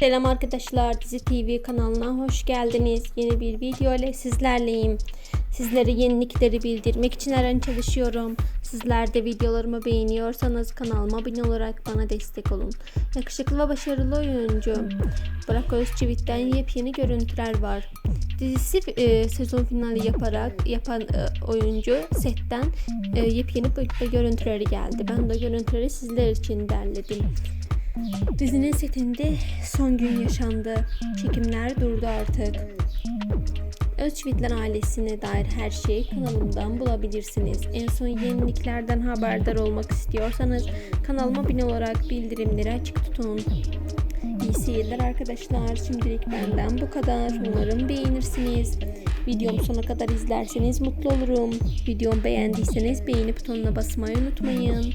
Selam arkadaşlar Dizi TV kanalına hoş geldiniz. Yeni bir video ile sizlerleyim. Sizlere yenilikleri bildirmek için her an çalışıyorum. Sizler de videolarımı beğeniyorsanız kanalıma abone olarak bana destek olun. Yakışıklı ve başarılı oyuncu Burak Özçivit'ten yepyeni görüntüler var. Dizisi e, sezon finali yaparak yapan e, oyuncu setten e, yepyeni görüntüleri geldi. Ben de görüntüleri sizler için derledim. Dizinin setinde son gün yaşandı. Çekimler durdu artık. Özçivitler ailesine dair her şeyi kanalımdan bulabilirsiniz. En son yeniliklerden haberdar olmak istiyorsanız kanalıma abone olarak bildirimleri açık tutun. İyi seyirler arkadaşlar. Şimdilik benden bu kadar. Umarım beğenirsiniz. Videomu sona kadar izlerseniz mutlu olurum. Videomu beğendiyseniz beğeni butonuna basmayı unutmayın.